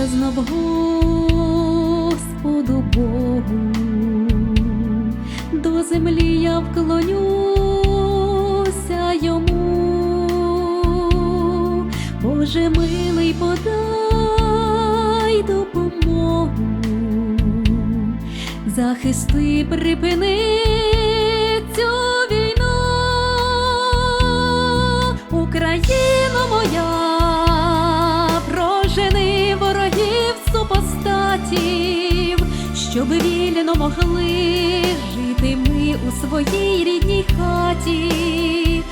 Молимося знов Господу Богу, до землі я вклонюся йому, Боже милий подай допомогу, захисти припини цю війну, Україно моя. Супостатів, щоб вільно могли жити ми у своїй рідній хаті.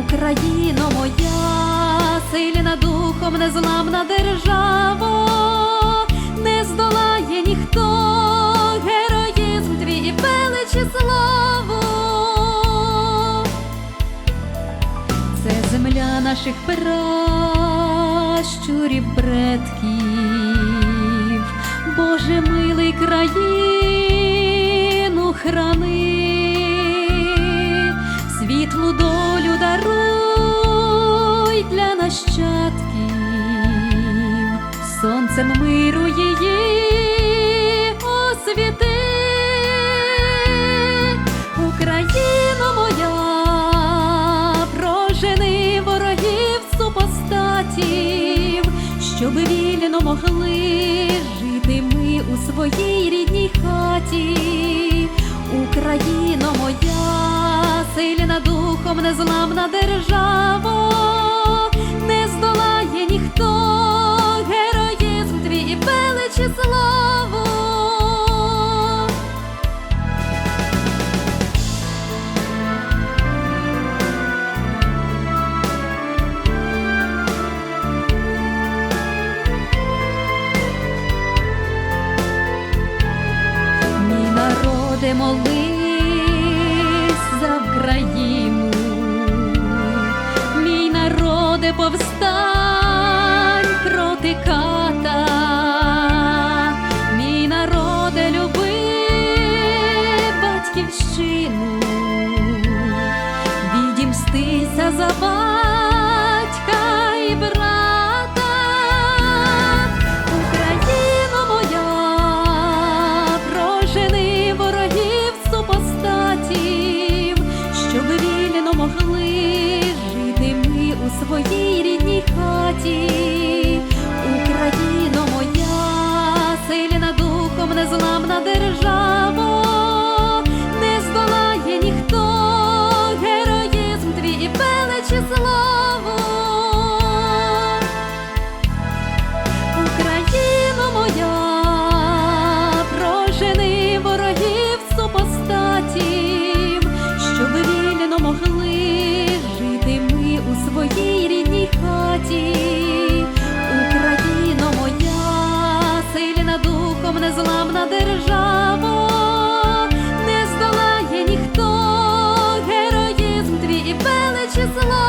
Україно моя, сильна духом незламна держава, не здолає ніхто героїзм твій і велич славу. Це земля наших пращурів, предків, Боже милий країну храни, світлу долю даруй для нащадків, сонцем миру її освіти. Україно моя, прожени ворогів супостатів, щоб вільно могли жити ми у своїй рідній хаті. Україно моя, сильна духом незламна держава, не молись за Україну, мій народе повстань проти ката, мій народе люби батьківщину, відімстися за батьківщину. своїй рідній хаті, Україно моя, сильна духом незламна держава, не здолає ніхто героїзм твій і величі зла. Богом незламна держава, не здолає ніхто героїзм твій і величі зла.